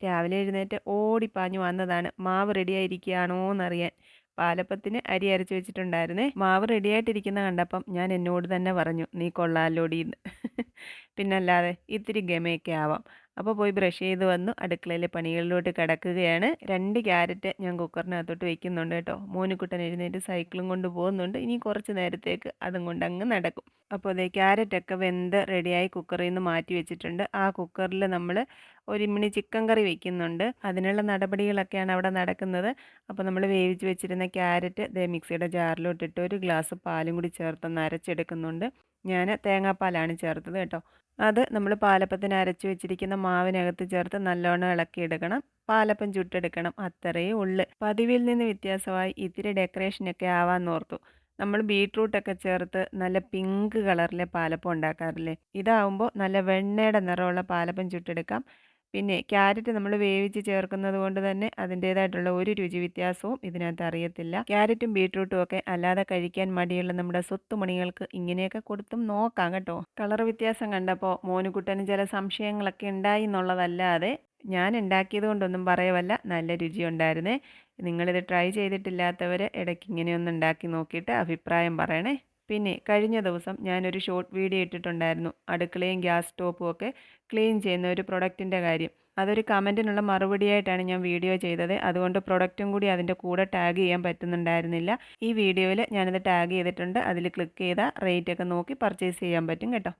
രാവിലെ എഴുന്നേറ്റ് ഓടിപ്പാഞ്ഞു വന്നതാണ്. മാവ് റെഡിയായിരിക്കുകയാണോ എന്നറിയാൻ പാലപ്പത്തിന് അരി അരച്ച് വെച്ചിട്ടുണ്ടായിരുന്നു. മാവ് റെഡിയായിട്ടിരിക്കുന്ന കണ്ടപ്പം ഞാൻ എന്നോട് തന്നെ പറഞ്ഞു നീ കൊള്ളാലോടിയെന്ന് പിന്നല്ലാതെ ഇത്തിരി ഗമയൊക്കെ ആവാം. അപ്പോൾ പോയി ബ്രഷ് ചെയ്ത് വന്നു. അടുക്കളയിലെ പണികളിലോട്ട് കിടക്കുകയാണ്. രണ്ട് ക്യാരറ്റ് ഞാൻ കുക്കറിനകത്തോട്ട് വെക്കുന്നുണ്ട് കേട്ടോ. മോനുക്കുട്ടൻ എഴുന്നേറ്റ് സൈക്കിളും കൊണ്ട് പോകുന്നുണ്ട്. ഇനി കുറച്ച് നേരത്തേക്ക് അതും കൊണ്ട് അങ്ങ് നടക്കും. അപ്പോൾ അതേ ക്യാരറ്റൊക്കെ വെന്ത് റെഡിയായി കുക്കറിൽ നിന്ന് മാറ്റി വെച്ചിട്ടുണ്ട്. ആ കുക്കറിൽ നമ്മൾ ഒരു മിനി ചിക്കൻ കറി വെക്കുന്നുണ്ട്. അതിനുള്ള നടപടികളൊക്കെയാണ് അവിടെ നടക്കുന്നത്. അപ്പോൾ നമ്മൾ വേവിച്ച് വെച്ചിരുന്ന ക്യാരറ്റ് ദേ മിക്സിയുടെ ജാറിലോട്ടിട്ട് ഒരു ഗ്ലാസ് പാലും കൂടി ചേർത്ത് അരച്ചെടുക്കുന്നുണ്ട്. ഞാൻ തേങ്ങാപ്പാലാണ് ചേർത്തത് കേട്ടോ. അത് നമ്മൾ പാലപ്പത്തിന് അരച്ച് വെച്ചിരിക്കുന്ന മാവിനകത്ത് ചേർത്ത് നല്ലോണം ഇളക്കിയെടുക്കണം. പാലപ്പം ചുട്ടെടുക്കണം. അത്രയേ ഉള്ളു. പതിവിൽ നിന്ന് വ്യത്യാസമായി ഇത്തിരി ഡെക്കറേഷനൊക്കെ ആവാൻ ഓർത്തു നമ്മൾ ബീട്രൂട്ടൊക്കെ ചേർത്ത് നല്ല പിങ്ക് കളറിലെ പാലപ്പം ഉണ്ടാക്കാറില്ലേ? ഇതാവുമ്പോൾ നല്ല വെണ്ണയുടെ നിറമുള്ള പാലപ്പം ചുട്ടെടുക്കാം. പിന്നെ ക്യാരറ്റ് നമ്മൾ വേവിച്ച് ചേർക്കുന്നത് കൊണ്ട് തന്നെ അതിന്റേതായിട്ടുള്ള ഒരു രുചി വ്യത്യാസവും ഇതിനകത്ത് അറിയത്തില്ല. ക്യാരറ്റും ബീട്രൂട്ടും ഒക്കെ അല്ലാതെ കഴിക്കാൻ മടിയുള്ള നമ്മുടെ സ്വത്തുമണികൾക്ക് ഇങ്ങനെയൊക്കെ കൊടുത്തും നോക്കാം കേട്ടോ. കളർ വ്യത്യാസം കണ്ടപ്പോൾ മോനുകുട്ടന് ചില സംശയങ്ങളൊക്കെ ഉണ്ടായി എന്നുള്ളതല്ലാതെ ഞാൻ ഉണ്ടാക്കിയത് കൊണ്ടൊന്നും പറയവല്ല. നല്ല രുചി ഉണ്ടായിരുന്നേ. നിങ്ങളിത് ട്രൈ ചെയ്തിട്ടില്ലാത്തവർ ഇടയ്ക്ക് ഇങ്ങനെയൊന്ന് ഉണ്ടാക്കി നോക്കിയിട്ട് അഭിപ്രായം പറയണേ. പിന്നെ കഴിഞ്ഞ ദിവസം ഞാനൊരു ഷോർട്ട് വീഡിയോ ഇട്ടിട്ടുണ്ടായിരുന്നു. അടുക്കളയും ഗ്യാസ് സ്റ്റോപ്പും ഒക്കെ ക്ലീൻ ചെയ്യുന്ന ഒരു പ്രൊഡക്റ്റിന്റെ കാര്യം. അതൊരു കമന്റിനുള്ള മറുപടിയായിട്ടാണ് ഞാൻ വീഡിയോ ചെയ്തത്. അതുകൊണ്ട് പ്രൊഡക്റ്റും കൂടി അതിന്റെ കൂടെ ടാഗ് ചെയ്യാൻ പറ്റുന്നുണ്ടായിരുന്നില്ല. ഈ വീഡിയോയിൽ ഞാനത് ടാഗ് ചെയ്തിട്ടുണ്ട്. അതിൽ ക്ലിക്ക് ചെയ്താൽ റേറ്റ് ഒക്കെ നോക്കി പർച്ചേസ് ചെയ്യാൻ പറ്റും കേട്ടോ.